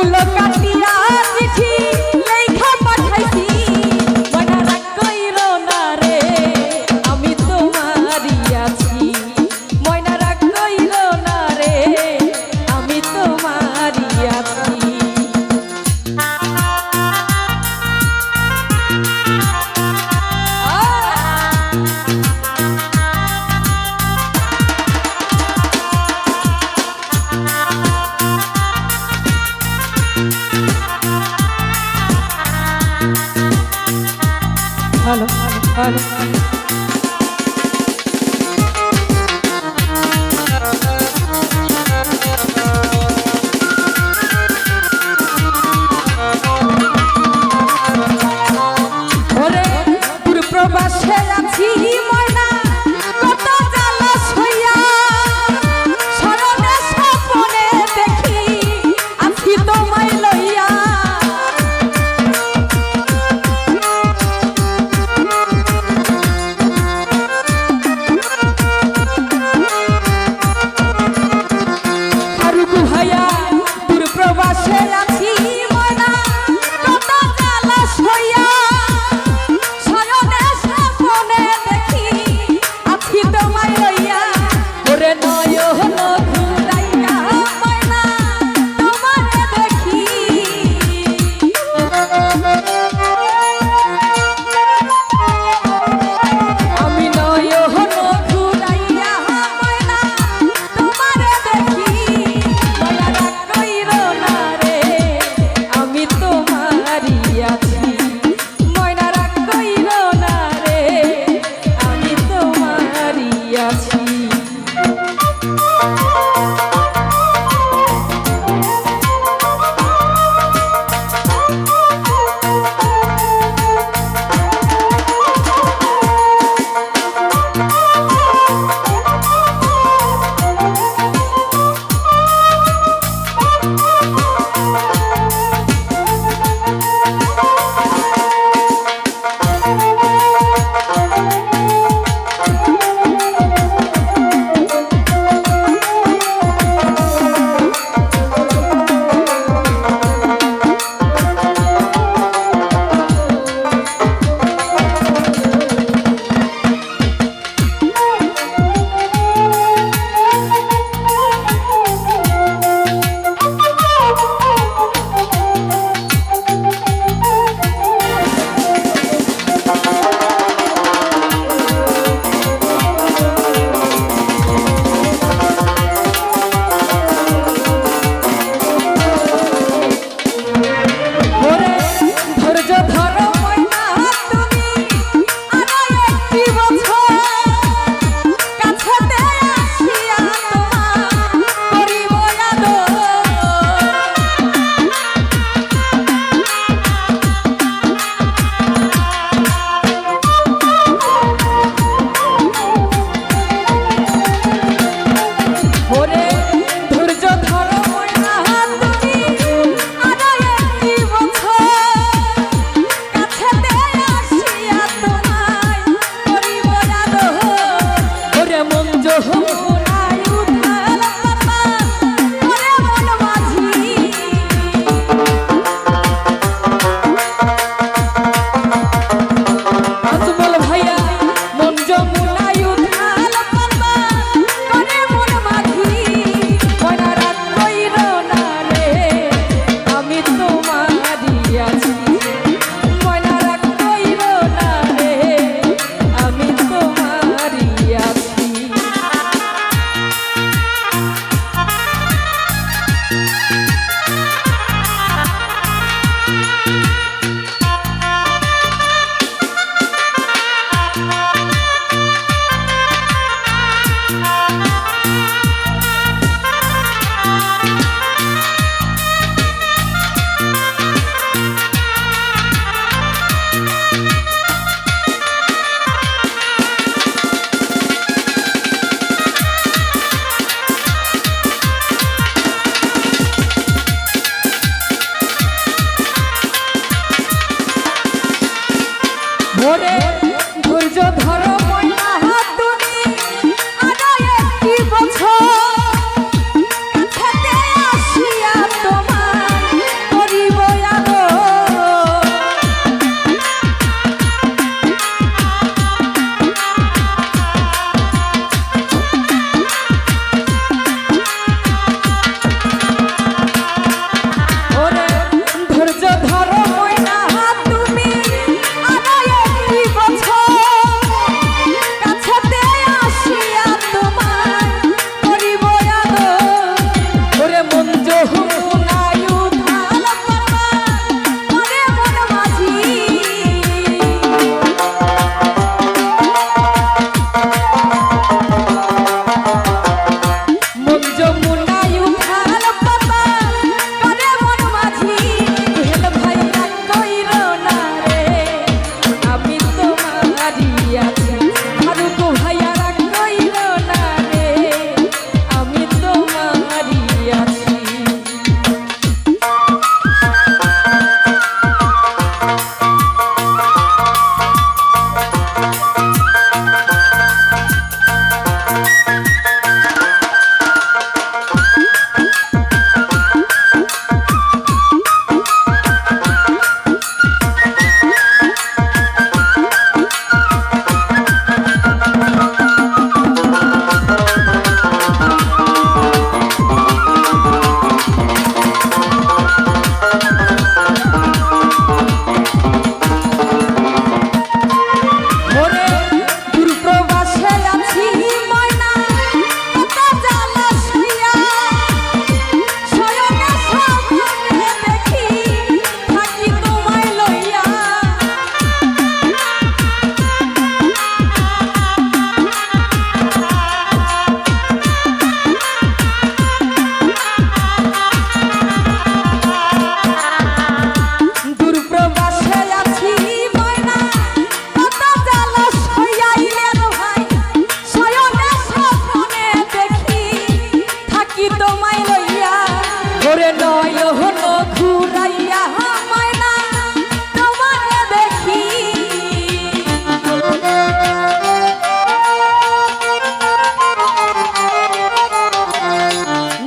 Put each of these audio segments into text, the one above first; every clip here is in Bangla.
ফুল কাটিয়া Hello. ধৈর্য ধরো।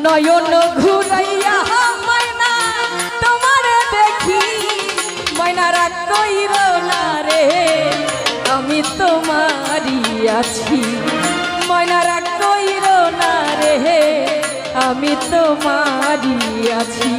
নয়ন ঘুরাইয়া ময়না, তোমার দেখি। ময়নারা কইর না রে, আমি তোমারই আছি। ময়নারা কইর না রে, আমি তোমারই আছি।